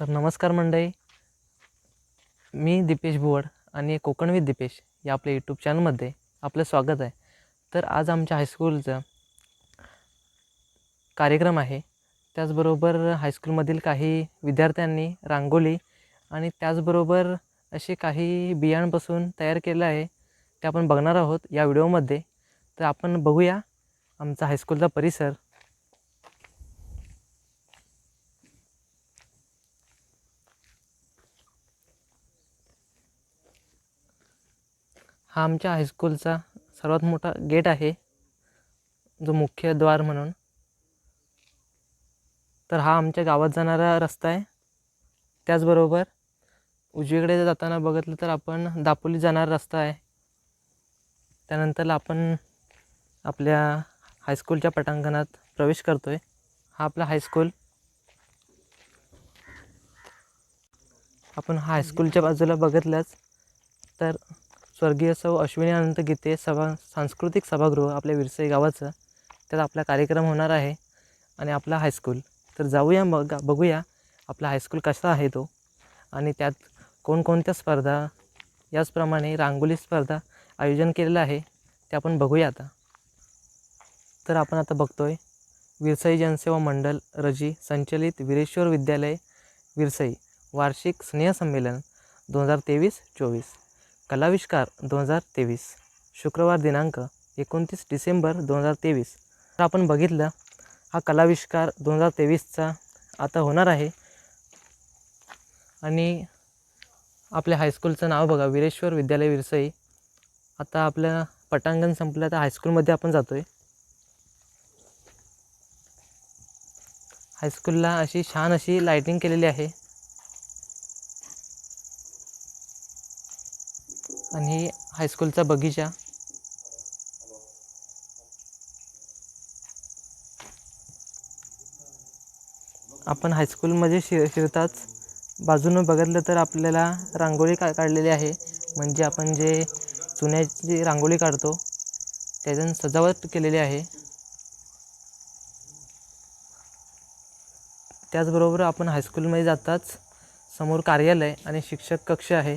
तर नमस्कार मंडळी. मी दिपेश भुवड आणि कोकण विथ दिपेश या आपल्या यूट्यूब चॅनलमध्ये आपलं स्वागत आहे. तर आज आमच्या हायस्कूलचं कार्यक्रम आहे. त्याचबरोबर हायस्कूलमधील काही विद्यार्थ्यांनी रांगोळी आणि त्याचबरोबर असे काही बियाणपासून तयार केलं आहे ते आपण बघणार आहोत या व्हिडिओमध्ये तर आपण बघूया आमचा हायस्कूलचा परिसर. हा आमच्या हायस्कूलचा सर्वात मोठा गेट आहे जो मुख्य द्वार म्हणून. तर हा आमच्या गावात जाणारा रस्ता आहे. त्याचबरोबर उजवीकडे जाताना बघितलं तर आपण दापोली जाणारा रस्ता आहे. त्यानंतर आपण आपल्या हायस्कूलच्या पटांगणात प्रवेश करतो आहे हा आपला हायस्कूल आपण हायस्कूलच्या बाजूला बघितलंच तर स्वर्गीय सौ अश्विनी अनंत गीते सभा सांस्कृतिक सभागृह आपल्या विरसई गावाचं. त्यात आपला कार्यक्रम होणार आहे आणि आपला हायस्कूल तर जाऊया मग बघूया आपला हायस्कूल कसा आहे तो. आणि त्यात कोणकोणत्या स्पर्धा याचप्रमाणे रांगोळी स्पर्धा आयोजन केलेलं आहे ते आपण बघूया आता. तर आपण आता बघतो आहे विरसई जनसेवा मंडळ रजी संचलित विरेश्वर विद्यालय विरसई वार्षिक स्नेहसंमेलन दोन हजार तेवीस चोवीस. कलाविष्कार दोन हजार तेवीस शुक्रवार दिनांक एकोणतीस डिसेंबर दोन हजार तेवीस. तर आपण बघितलं हा कलाविष्कार दोन हजार तेवीसचा आता होणार आहे. आणि आपल्या हायस्कूलचं नाव बघा वीरेश्वर विद्यालय विरसई. आता आपलं पटांगण संपलं तर हायस्कूलमध्ये आपण जातो आहे हायस्कूलला अशी छान अशी लाईटिंग केलेली आहे. आणि हायस्कूलचा बगीचा. आपण हायस्कूलमध्ये शि शिरताच बाजूनं बघितलं तर आपल्याला रांगोळी का काढलेली आहे. म्हणजे आपण जे चुन्याची रांगोळी काढतो त्याच्यानं सजावट केलेली आहे. त्याचबरोबर आपण हायस्कूलमध्ये जाताच समोर कार्यालय आणि शिक्षक कक्ष आहे.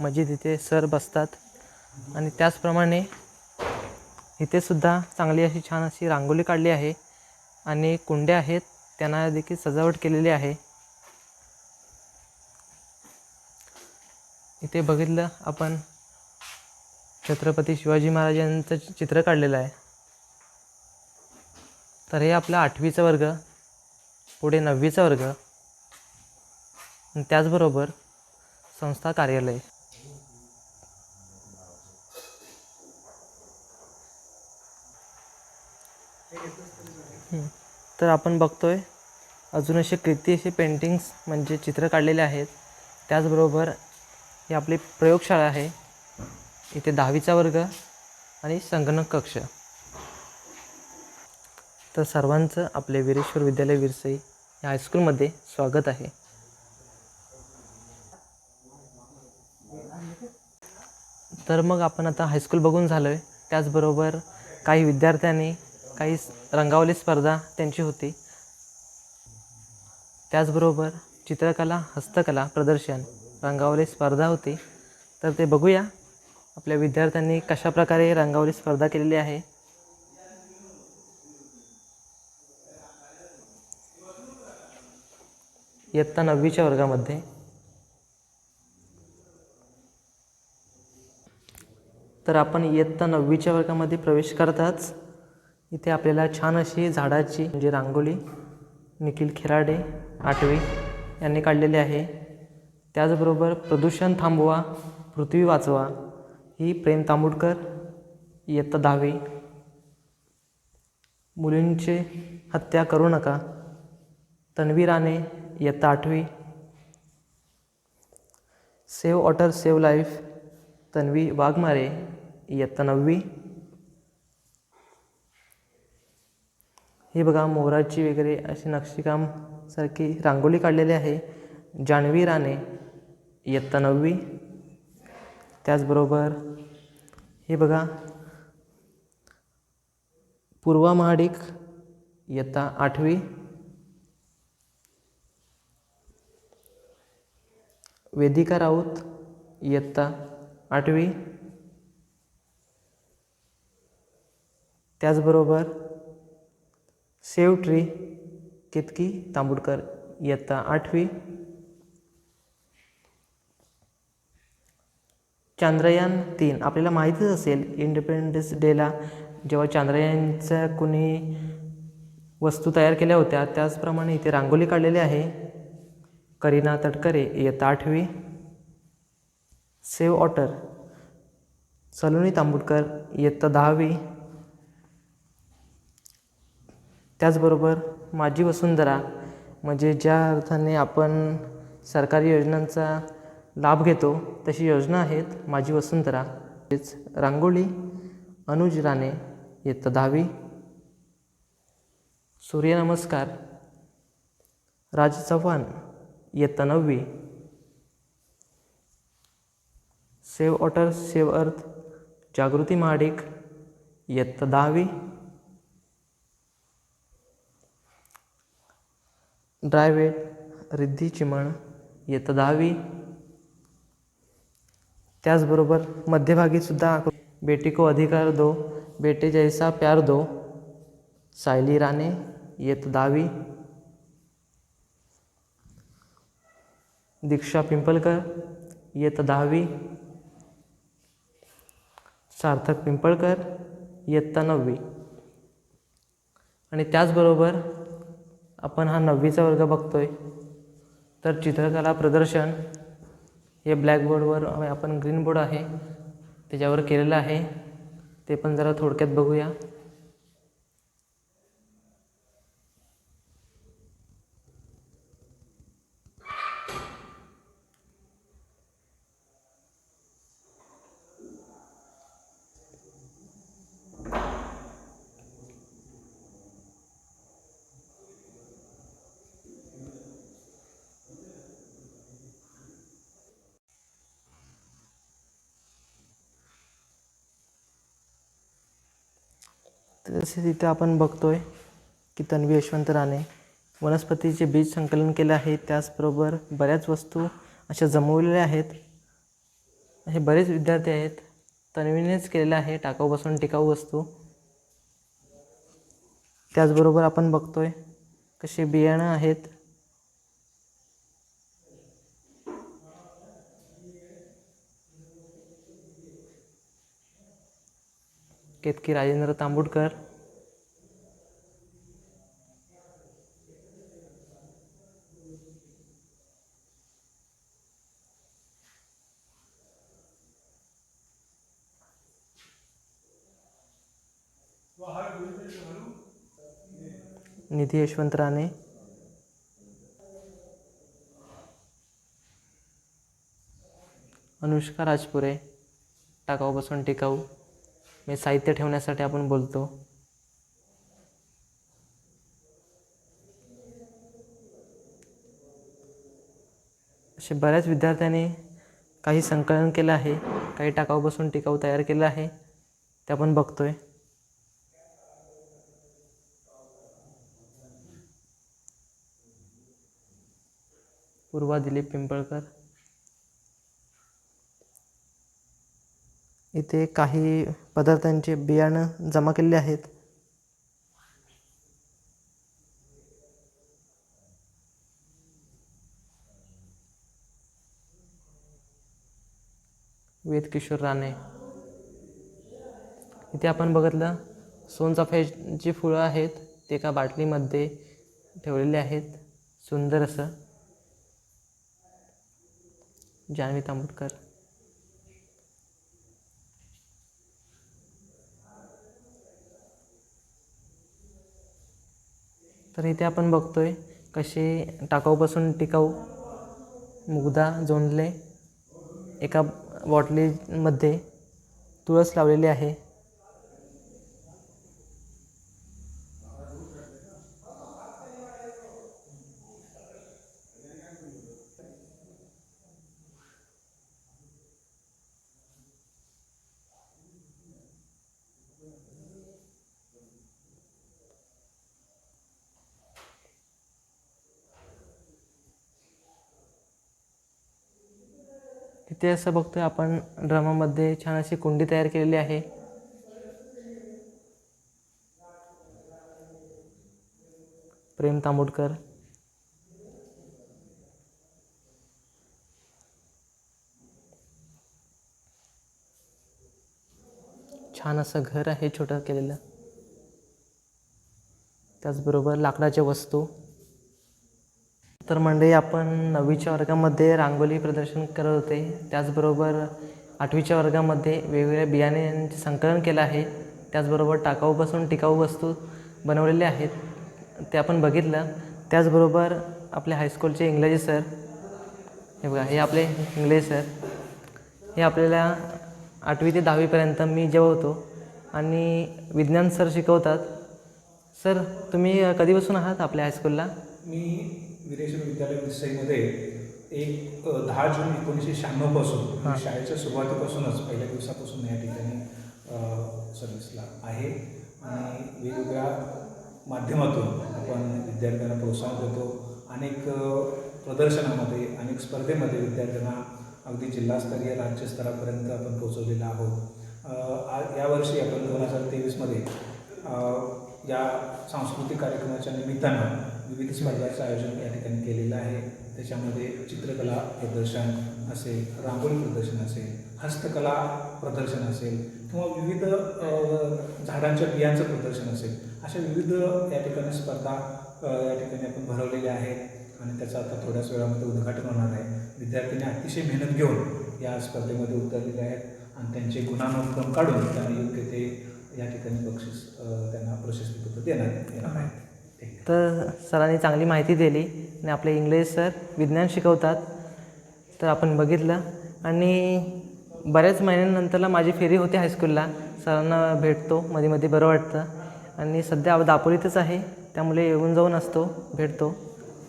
म्हणजे तिथे सर बसतात. आणि त्याचप्रमाणे इथे सुद्धा चांगली अशी छान अशी रांगोळी काढली आहे. आणि कुंड्या आहेत त्यांना देखील सजावट केलेली आहे. इथे बघितलं आपण छत्रपती शिवाजी महाराजांचं चित्र काढलेलं आहे. तर हे आपलं आठवीचा वर्ग पुढे नववीचा वर्ग. त्याचबरोबर संस्था कार्यालय. तर आपण बघतोय अजून असे कृती असे पेंटिंग्स म्हणजे चित्र काढलेले आहेत. त्याचबरोबर ही आपली प्रयोगशाळा आहे. इथे दहावीचा वर्ग आणि संगणक कक्ष. तर सर्वांचं आपले वीरेश्वर विद्यालय विरसई या हायस्कूलमध्ये स्वागत आहे. तर मग आपण आता हायस्कूल बघून झालो आहे त्याचबरोबर काही विद्यार्थ्यांनी काही रंगावली स्पर्धा त्यांची होती. त्याचबरोबर चित्रकला हस्तकला प्रदर्शन रंगावली स्पर्धा होती. तर ते बघूया आपल्या विद्यार्थ्यांनी कशाप्रकारे रंगावली स्पर्धा केलेली आहे. इयत्ता नववीच्या वर्गामध्ये. तर आपण इयत्ता नववीच्या वर्गामध्ये प्रवेश करताच इथे आपल्याला छान अशी झाडाची म्हणजे रांगोळी निखिल खिराडे आठवी यांनी काढलेली आहे. त्याचबरोबर प्रदूषण थांबवा पृथ्वी वाचवा ही प्रेम तांबुडकर इयत्ता दहावी. मुलींची हत्या करू नका. तन्वी राणे इयत्ता आठवी. Save otter save life Tanvi Waghmare इयत्ता नववी. हे बघा मोराची वगैरे असे नक्षीकाम सारखी रांगोळी काढलेली आहे. जान्हवी राणे इयत्ता नववी त्याचबरोबर हे बघा पूर्वा महाडिक इयत्ता आठवी वेदिका राऊत इयत्ता आठवी त्याचबरोबर सेव ट्री केतकी तांबुडकर इयत्ता आठवी. चांद्रयान तीन. आपल्याला माहीतच असेल इंडिपेंडन्स डेला जेव्हा चांद्रयानच्या कुणी वस्तू तयार केल्या होत्या त्याचप्रमाणे इथे रांगोळी काढलेली आहे. करीना तटकरे इयत्ता आठवी. सेव ऑटर सलोनी तांबुडकर इयत्ता दहावी. त्याचबरोबर माझी वसुंधरा म्हणजे ज्या अर्थाने आपण सरकारी योजनांचा लाभ घेतो तशी योजना आहेत माझी वसुंधरा. तेच रांगोळी अनुज राणे इयत्ता दहावी. सूर्यनमस्कार राज चव्हाण इयत्ता नववी. सेव ऑटर सेव अर्थ जागृती महाडिक इयत्ता दहावी. ड्रायवेट रिद्धी चिमण इयत्ता दहावी. त्याचबरोबर मध्यभागी सुद्धा बेटी को अधिकार दो बेटे जैसा प्यार दो. सायली राणे इयत्ता दहावी. दीक्षा पिंपलकर इयत्ता दहावी. सार्थक पिंपळकर इयत्ता नववी. आणि त्याचबरोबर आपण हा नववीचा वर्ग बघतोय. तर चित्रकला प्रदर्शन हे ब्लॅकबोर्डवर आपण ग्रीन बोर्ड आहे त्याच्यावर केलेलं आहे. ते पण जरा थोडक्यात बघूया. तसेच इथे आपण बघतोय की तन्वी यशवंत राणे वनस्पतीचे बीज संकलन केले आहे. त्याचबरोबर बऱ्याच वस्तू अशा जमवलेल्या आहेत. असे बरेच विद्यार्थी आहेत. तन्वीनेच केलेलं आहे टाकाऊपासून टिकाऊ वस्तू. त्याचबरोबर आपण बघतोय कसे बियाणं आहेत. केतकी राजेंद्र तांबुडकर. निधी यशवंत राणे. अनुष्का राजपुरे टाकाऊ बसून टिकाऊ. मी साहित्य ठेवण्यासाठी आपण बोलतो. असे बऱ्याच विद्यार्थ्यांनी काही संकलन केलं आहे काही टाकाऊ बसून टिकाऊ तयार केलं आहे ते आपण बघतोय. पूर्वा दिलीप पिंपळकर. इथे काही पदार्थांचे बियाणं जमा केलेले आहेत. वेद किशोर राणे. इथे आपण बघितलं सोनचाफ्याची फुलं आहेत ते एका बाटलीमध्ये ठेवलेले आहेत. सुंदर असं. जान्हवी तांबूटकर. तर इथे आपण बघतो आहे कसे टाकाऊपासून टिकाऊ मुगदा जोंधले एका बॉटलीमध्ये तुळस लावलेली आहे. इथे असं बघतोय आपण ड्रमामध्ये छान अशी कुंडी तयार केलेली आहे. प्रेम तांबोडकर. छान असं घर आहे छोटं केलेलं. त्याचबरोबर लाकडाच्या वस्तू. तर मंडळी आपण नववीच्या वर्गामध्ये रांगोळी प्रदर्शन करत होते. त्याचबरोबर आठवीच्या वर्गामध्ये वेगवेगळ्या बियाण्यांचे संकलन केलं आहे. त्याचबरोबर टाकाऊपासून टिकाऊ वस्तू बनवलेल्या आहेत. ते आपण बघितलं. त्याचबरोबर आपले हायस्कूलचे इंग्रजी सर हे बघा हे आपले इंग्रजी सर हे आपल्याला आठवी ते दहावीपर्यंत मी जेव्हा होतो आणि विज्ञान सर शिकवतात. सर तुम्ही कधीपासून आहात आपल्या हायस्कूलला मी वीरेश्वर विद्यालय विषयमध्ये एक दहा जून एकोणीसशे शहाण्णवपासून म्हणजे शाळेच्या सुरुवातीपासूनच पहिल्या दिवसापासून या ठिकाणी अ, सर्व्हिसला आहे. आणि वेगवेगळ्या माध्यमातून आपण विद्यार्थ्यांना प्रोत्साहन देतो. अनेक प्रदर्शनामध्ये अनेक स्पर्धेमध्ये विद्यार्थ्यांना अगदी जिल्हास्तरीय राज्यस्तरापर्यंत आपण पोहोचवलेलं आहोत. यावर्षी आपण दोन हजार तेवीसमध्ये या सांस्कृतिक कार्यक्रमाच्या निमित्तानं विविध स्पर्धांचं आयोजन या ठिकाणी केलेलं आहे. त्याच्यामध्ये चित्रकला प्रदर्शन असेल रांगोळी प्रदर्शन असेल हस्तकला प्रदर्शन असेल किंवा विविध झाडांच्या बियांचं प्रदर्शन असेल अशा विविध या ठिकाणी स्पर्धा या ठिकाणी आपण भरवलेल्या आहेत. आणि त्याचं आता थोड्याच वेळामध्ये उद्घाटन होणार आहे. विद्यार्थ्यांनी अतिशय मेहनत घेऊन या स्पर्धेमध्ये उतरलेले आहेत आणि त्यांचे गुणानुक्रम काढून त्यांना योग्य ते या ठिकाणी बक्षीस त्यांना प्रशस्तीपत्र देण्यात येणार आहे. तर सरांनी चांगली माहिती दिली आणि आपले इंग्लिश सर विज्ञान शिकवतात. तर आपण बघितलं. आणि बऱ्याच महिन्यांनंतरला माझी फेरी होती हायस्कूलला सरांना भेटतो. मध्ये मध्ये बरं वाटतं. आणि सध्या दापोलीतच आहे. त्यामुळे येऊन जाऊन असतो. भेटतो.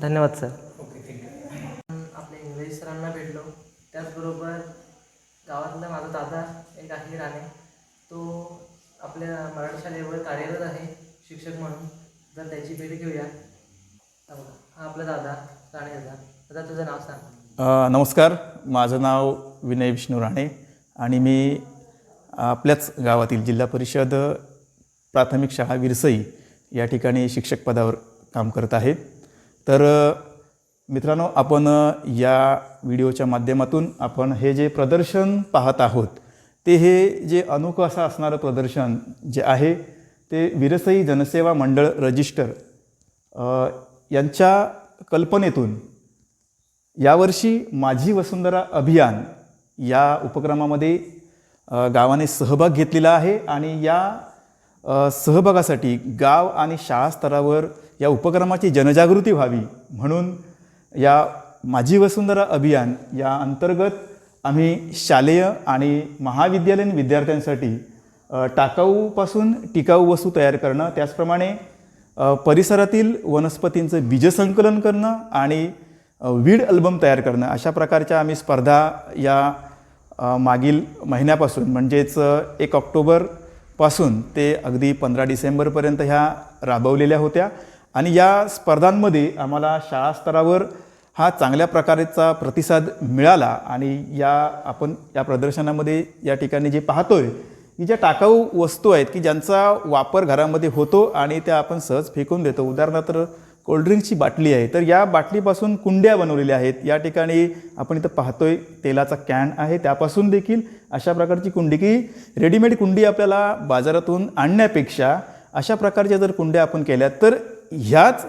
धन्यवाद सर. ओके आपल्या इंग्रजी सरांना भेटलो. त्याचबरोबर गावातला माझा दादा एक आहे राणे. तो आपल्या मराठी शाळेवर कार्यरत आहे शिक्षक म्हणून. तर त्यांची भेट घेऊया. हा आपला दादा राणे दादा. दादा तुझं नाव सांग. नमस्कार. माझं नाव विनय विष्णू राणे आणि मी आपल्याच गावातील जिल्हा परिषद प्राथमिक शाळा विरसई या ठिकाणी शिक्षक पदावर काम करत आहे. तर मित्रांनो आपण या व्हिडिओच्या माध्यमातून आपण हे जे प्रदर्शन पाहत आहोत ते हे जे अनोखं असं असणारं प्रदर्शन जे आहे ते विरसई जनसेवा मंडळ रजिस्टर यांच्या कल्पनेतून यावर्षी माझी वसुंधरा अभियान या उपक्रमामध्ये गावाने सहभाग घेतलेला आहे आणि या सहभागासाठी गाव आणि शाळा स्तरावर या उपक्रमाची जनजागृती व्हावी म्हणून या माझी वसुंधरा अभियान या अंतर्गत आम्ही शालेय आणि महाविद्यालयीन विद्यार्थ्यांसाठी टाकाऊपासून टिकाऊ वस्तू तयार करणं त्याचप्रमाणे परिसरातील वनस्पतींचं बीजसंकलन करणं आणि वीड अल्बम तयार करणं अशा प्रकारच्या आम्ही स्पर्धा या मागील महिन्यापासून म्हणजेच एक ऑक्टोबरपासून ते अगदी पंधरा डिसेंबरपर्यंत ह्या राबवलेल्या होत्या. आणि या स्पर्धांमध्ये आम्हाला शाळा स्तरावर हा चांगल्या प्रकारचा प्रतिसाद मिळाला आणि या आपण या प्रदर्शनामध्ये या ठिकाणी जे पाहतोय की ज्या टाकाऊ वस्तू आहेत की ज्यांचा वापर घरामध्ये होतो आणि त्या आपण सहज फेकून देतो. उदाहरणार्थ कोल्ड्रिंकची बाटली आहे. तर या बाटलीपासून कुंड्या बनवलेल्या आहेत. या ठिकाणी आपण इथं पाहतोय तेलाचा कॅन आहे. त्यापासून देखील अशा प्रकारची कुंडी की रेडीमेड कुंडी आपल्याला बाजारातून आणण्यापेक्षा अशा प्रकारच्या जर कुंड्या आपण केल्या तर ह्याच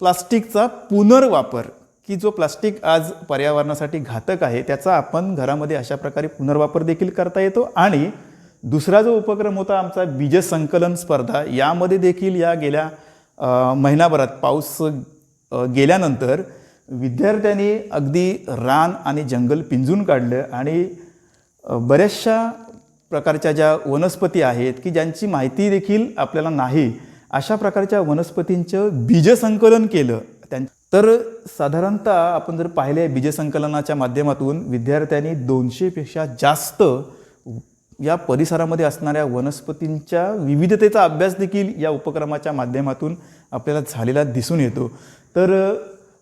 प्लास्टिकचा पुनर्वापर की जो प्लास्टिक आज पर्यावरणासाठी घातक आहे त्याचा आपण घरामध्ये अशा प्रकारे पुनर्वापर देखील करता येतो आणि दुसरा जो उपक्रम होता आमचा बीज संकलन स्पर्धा यामध्ये देखील या गेल्या महिनाभरात पाऊस गेल्यानंतर विद्यार्थ्यांनी अगदी रान आणि जंगल पिंजून काढलं आणि बऱ्याचशा प्रकारच्या ज्या वनस्पती आहेत की ज्यांची माहिती देखील आपल्याला नाही अशा प्रकारच्या वनस्पतींचं बीजसंकलन केलं. त्यां तर साधारणतः आपण जर पाहिले बीजसंकलनाच्या माध्यमातून विद्यार्थ्यांनी दोनशेपेक्षा जास्त या परिसरामध्ये असणाऱ्या वनस्पतींच्या विविधतेचा अभ्यास देखील या उपक्रमाच्या माध्यमातून आपल्याला झालेला दिसून येतो. तर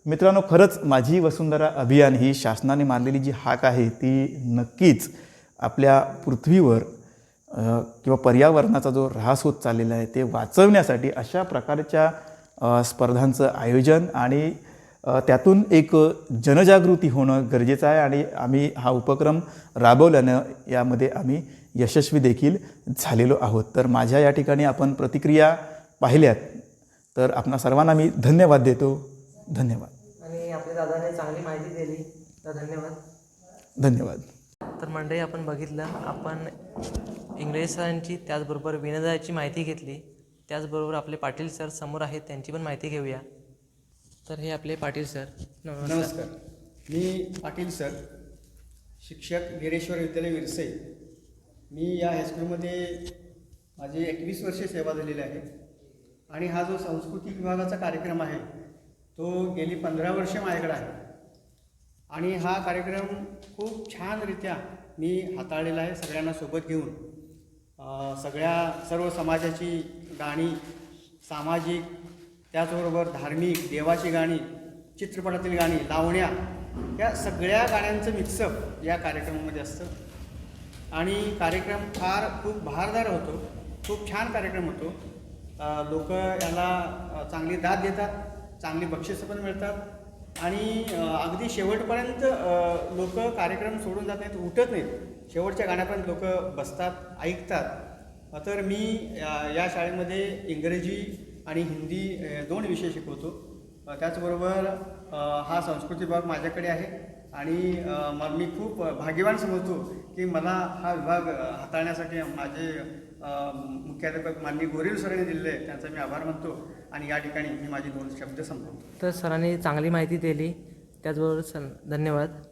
मित्रांनो खरंच माझी वसुंधरा अभियान ही शासनाने मानलेली जी हाक आहे ती नक्कीच आपल्या पृथ्वीवर किंवा पर्यावरणाचा जो ऱ्हास होत चाललेला आहे ते वाचवण्यासाठी अशा प्रकारच्या स्पर्धांचं आयोजन आणि त्यातून एक जनजागृती होणं गरजेचं आहे आणि आम्ही हा उपक्रम राबवल्यानं यामध्ये आम्ही यशस्वी देखील झालेलो आहोत. तर माझ्या या ठिकाणी आपण प्रतिक्रिया पाहिल्यात. तर आपणा सर्वांना मी धन्यवाद देतो. धन्यवाद. आणि आपल्या दादाने चांगली माहिती दिली. तर धन्यवाद. धन्यवाद. तर मंडळी आपण बघितलं आपण इंग्रज सरांची त्याचबरोबर विनोदाची माहिती घेतली. त्याचबरोबर आपले पाटील सर समोर आहेत त्यांची पण माहिती घेऊया. तर हे आपले पाटील सर. नमस्कार. नमस्कार. मी पाटील सर शिक्षक गिरेश्वर विद्यालय विरसे. मी या हायस्कूलमध्ये माझी एकवीस वर्षे सेवा झालेली आहे. आणि हा जो सांस्कृतिक विभागाचा कार्यक्रम आहे तो गेली पंधरा वर्षे माझ्याकडे आहे. आणि हा कार्यक्रम खूप छानरित्या मी हाताळलेला आहे सगळ्यांना सोबत घेऊन. सगळ्या सर्व समाजाची गाणी सामाजिक त्याचबरोबर धार्मिक देवाची गाणी चित्रपटातील गाणी लावण्या या सगळ्या गाण्यांचं मिक्सअप या कार्यक्रमामध्ये असतं. आणि कार्यक्रम फार खूप भारदार होतो. खूप छान कार्यक्रम होतो. लोक याला चांगली दाद देतात चांगली बक्षिसं पण मिळतात आणि अगदी शेवटपर्यंत लोक कार्यक्रम सोडून जात नाहीत उठत नाहीत. शेवटच्या गाण्यापर्यंत लोक बसतात ऐकतात. तर मी या शाळेमध्ये इंग्रजी आणि हिंदी दोन विषय शिकवतो. त्याचबरोबर हा संस्कृती भाग माझ्याकडे आहे. आणि मग मी खूप भाग्यवान समजतो की मला हा विभाग हाताळण्यासाठी माझे मुख्याध्यापक माननीय गोरेल सरांनी दिलेले आहे त्यांचा मी आभार मानतो आणि या ठिकाणी मी माझे दोन शब्द संपवतो. तर सरांनी चांगली माहिती दिली. त्याचबरोबर सर धन्यवाद.